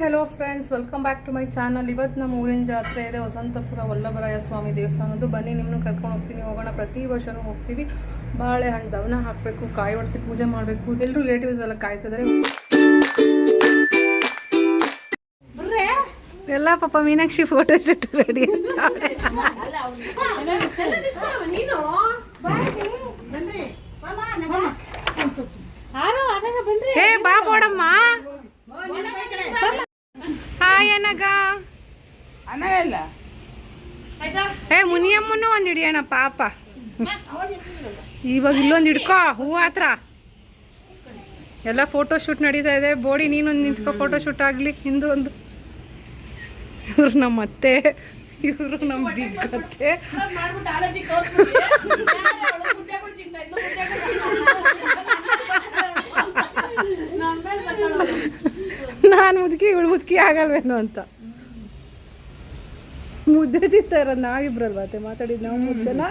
Hello friends welcome back to my channel. ಇವತ್ತು ನಮ್ಮ ಊರಿನ ಜಾತ್ರೆ ಇದೆ. ವಸಂತಪುರ ವಲ್ಲಭರಾಯ ಸ್ವಾಮಿ ದೇವಸ್ಥಾನದ್ದು. ಬನ್ನಿ ನಿಮ್ಮನ್ನು ಕರ್ಕೊಂಡು ಹೋಗ್ತೀನಿ. ಹೋಗೋಣ. ಪ್ರತಿ ವರ್ಷವೂ ಹೋಗ್ತೀವಿ. ಬಾಳೆಹಣ್ಣು ದವನ ಹಾಕಬೇಕು ಕಾಯಿ ಒಡಿಸಿ ಪೂಜೆ ಮಾಡಬೇಕು. ಎಲ್ಲರೂ ರಿಲೇಟಿವ್ಸ್ ಎಲ್ಲ ಕಾಯ್ತಿದ್ದಾರೆ ಎಲ್ಲ ಪಾಪ ಮೀನಾಕ್ಷಿ ಫೋಟೋ ಶೂಟ್ ರೆಡಿ ಮುನಿಯಮ್ಮನು ಒಂದು ಹಿಡಿಯೋಣ, ಪಾಪ. ಇವಾಗ ಇಲ್ಲೊಂದು ಹಿಡ್ಕೋ ಹೂವು ಹತ್ರ. ಎಲ್ಲ ಫೋಟೋ ಶೂಟ್ ನಡೀತಾ ಇದೆ. ಬೋಡಿ ನೀನೊಂದು ನಿಂತ್ಕೊ ಫೋಟೋ ಶೂಟ್ ಆಗಲಿ ಹಿಂದು ಒಂದು. ಇವ್ರು ನಮ್ಮ ಅತ್ತೆ, ಇವರು ನಮ್ಮ ಬಿಗ್ಗತ್ತೆ ನಾನು ಮುದುಕಿ, ಇವಳು ಮುದುಕಿ ಆಗಲ್ವೇನು ಅಂತ. ಮುದ್ದೆ ತಿಂತಾ ಇರೋದು ನಾವಿಬ್ರಲ್ವಾ ಮಾತಾಡಿದ್ ನಾವು ಮೂರು ಜನ.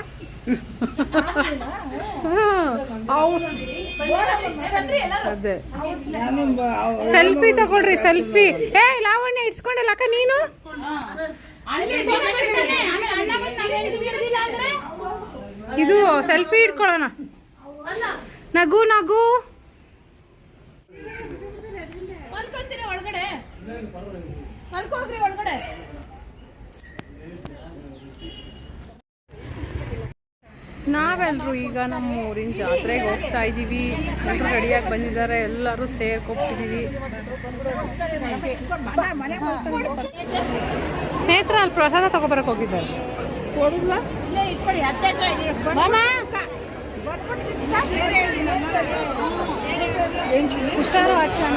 ಸೆಲ್ಫಿ ತಗೊಳ್ರಿ, ಸೆಲ್ಫಿ. ಏ, ಲಾವಣ್ಯ ಇಟ್ಸ್ಕೊಂಡಲ್ಲ ಅಕ್ಕ ನೀನು? ಇದು ಸೆಲ್ಫಿ ಇಟ್ಕೊಳ್ಳೋಣ. ನಗು ನಗು. ಒಳಗಡೆ? ಒಳಗಡೆ. ನಾವೆಲ್ಲರೂ ಈಗ ನಮ್ಮ ಊರಿನ ಜಾತ್ರೆಗೆ ಹೋಗ್ತಾ ಇದ್ದೀವಿ. ಎಲ್ಲರೂ ರೆಡಿಯಾಗಿ ಬಂದಿದ್ದಾರೆ. ಎಲ್ಲರೂ ಸೇರ್ಕೊಬಿಟ್ಟಿದ್ದೀವಿ. ನೇತ್ರ ಅಲ್ಲಿ ಪ್ರಸಾದ ತಗೊಬರಕ್ಕೆ ಹೋಗಿದ್ದಾರೆ. ಹುಷಾರು, ಆಶಾ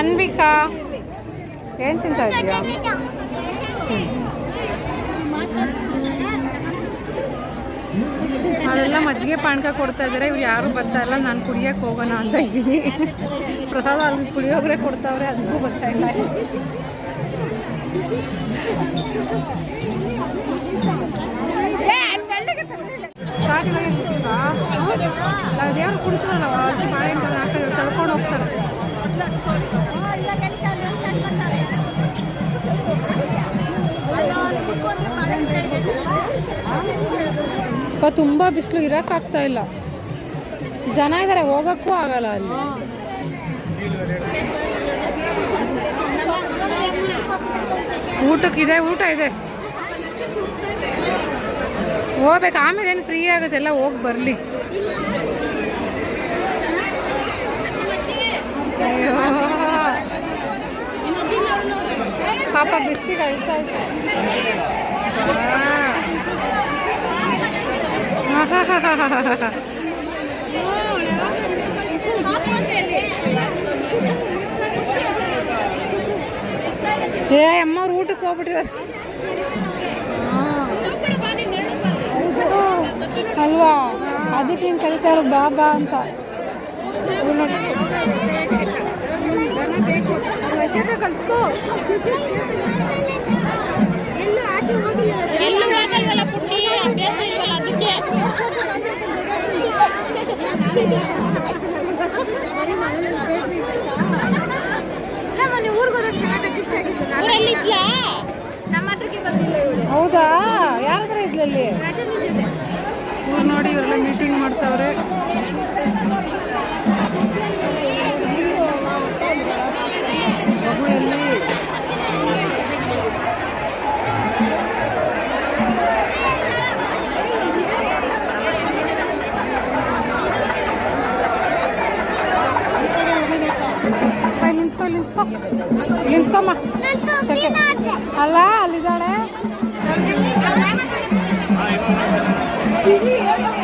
ಅನ್ಬಿಕಾ ಏನ್ ತಿಂತಾ ಇದೆಯಾ? ಅದೆಲ್ಲ ಮಜ್ಜಿಗೆ ಪಾನಕ ಕೊಡ್ತಾ ಇದ್ದಾರೆ ಇವ್ರು ಯಾರು ಬರ್ತಾ ಇಲ್ಲ ನಾನು ಕುಡಿಯಕ್ಕೆ ಹೋಗೋಣ ಅಂತ ಇದ್ದೀನಿ. ಪ್ರಸಾದ ಅಲ್ಲಿ ಕುಡಿಯೋಗ್ರೆ ಕೊಡ್ತಾವ್ರೆ ಅದಕ್ಕೂ ಬರ್ತಾ ಇಲ್ಲ. ದೇವ್ರು ಕುಡಿಸಲ್ಲ ನಾವು ಹಾಕಿದ್ರೆ ತಳ್ಕೊಂಡು ಹೋಗ್ತಾರೆ. ಅಪ್ಪ, ತುಂಬ ಬಿಸಿಲು, ಇರೋಕ್ಕಾಗ್ತಾ ಇಲ್ಲ. ಜನ ಇದ್ದಾರೆ ಹೋಗೋಕ್ಕೂ ಆಗಲ್ಲ ಅಲ್ಲಿ. ಊಟಕ್ಕಿದೆ, ಊಟ ಇದೆ. ಹೋಗ್ಬೇಕು, ಆಮೇಲೆ ಏನು ಫ್ರೀ ಆಗುತ್ತೆ, ಎಲ್ಲ ಹೋಗಿ ಬರಲಿ. ಪಾಪ ಬಿಸಿಗೆ ಅಳ್ತಾ ಆಹಾಹಾಹಾಹಾಹಾ. ಏ ಅಮ್ಮವ್ರು ಊಟಕ್ಕೆ ಹೋಗ್ಬಿಟ್ಟಿದ್ದಾರೆ ಅಲ್ವಾ ಅದಕ್ಕೆ ನೀನು ಕರಿತಾ ಇರೋದು ಬಾ ಬಾ ಅಂತ ಇವ್ಳು ನೋಡಿ. ರಜೆ ಕಲ್ತು ಹೌದಾ? ಯಾರ ಹತ್ರ ಇದ್ಲಲ್ಲಿ? ಇವ್ರು ನೋಡಿ ಇವರೆಲ್ಲ ಮೀಟಿಂಗ್ ಮಾಡ್ತಾವ್ರೆ. ನಿಂತ್ಕೊ ನಿಂತ್ಕೊ. ನಿಂತ್ಕೊಮ್ಮ. ಅಲ್ಲ ಅಲ್ಲಿದ್ದಾಳೆ. Thank you.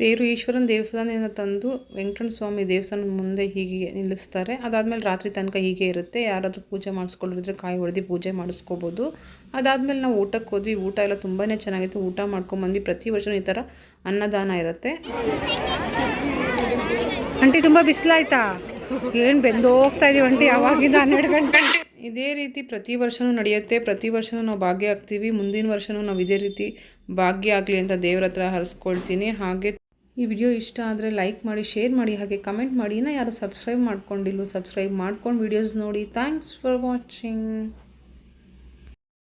ತೇರು ಈಶ್ವರನ ದೇವಸ್ಥಾನದಿಂದ ತಂದು ವೆಂಕಟನ್ ಸ್ವಾಮಿ ದೇವಸ್ಥಾನದ ಮುಂದೆ ಹೀಗೆ ನಿಲ್ಲಿಸ್ತಾರೆ. ಅದಾದಮೇಲೆ ರಾತ್ರಿ ತನಕ ಹೀಗೆ ಇರುತ್ತೆ. ಯಾರಾದರೂ ಪೂಜೆ ಮಾಡಿಸ್ಕೊಳ್ಳೋದಿದ್ರೆ ಕಾಯಿ ಹೊಡೆದು ಪೂಜೆ ಮಾಡಿಸ್ಕೋಬೋದು. ಅದಾದಮೇಲೆ ನಾವು ಊಟಕ್ಕೆ ಹೋದ್ವಿ. ಊಟ ಎಲ್ಲ ತುಂಬಾ ಚೆನ್ನಾಗಿತ್ತು. ಊಟ ಮಾಡ್ಕೊಂಬಂದ್ವಿ ಪ್ರತಿ ವರ್ಷವೂ ಈ ಥರ ಅನ್ನದಾನ ಇರುತ್ತೆ. ಅಂಟಿ ತುಂಬ ಬಿಸಿಲಾಯ್ತಾ? ಏನು ಬೆಂದೋಗ್ತಾ ಇದೀವಿ ಅಂಟಿ ಅವಾಗಿಂದ ಹನ್ನೆರಡು ಗಂಟೆ. ಇದೇ ರೀತಿ ಪ್ರತಿ ವರ್ಷವೂ ನಡೆಯುತ್ತೆ. ಪ್ರತಿ ವರ್ಷವೂ ನಾವು ಭಾಗ್ಯ ಆಗ್ತೀವಿ. ಮುಂದಿನ ವರ್ಷವೂ ನಾವು ಇದೇ ರೀತಿ ಭಾಗ್ಯ ಆಗಲಿ ಅಂತ ದೇವ್ರ ಹತ್ರ ಹರಿಸ್ಕೊಳ್ತೀನಿ. ಹಾಗೆ ಈ ವಿಡಿಯೋ ಇಷ್ಟ ಆದರೆ ಲೈಕ್ ಮಾಡಿ, ಶೇರ್ ಮಾಡಿ, ಹಾಗೆ ಕಮೆಂಟ್ ಮಾಡಿ. ಇನ್ನೂ ಯಾರು ಸಬ್ಸ್ಕ್ರೈಬ್ ಮಾಡ್ಕೊಂಡಿಲ್ಲ, ಸಬ್ಸ್ಕ್ರೈಬ್ ಮಾಡ್ಕೊಂಡು ವಿಡಿಯೋಸ್ ನೋಡಿ. Thanks for watching.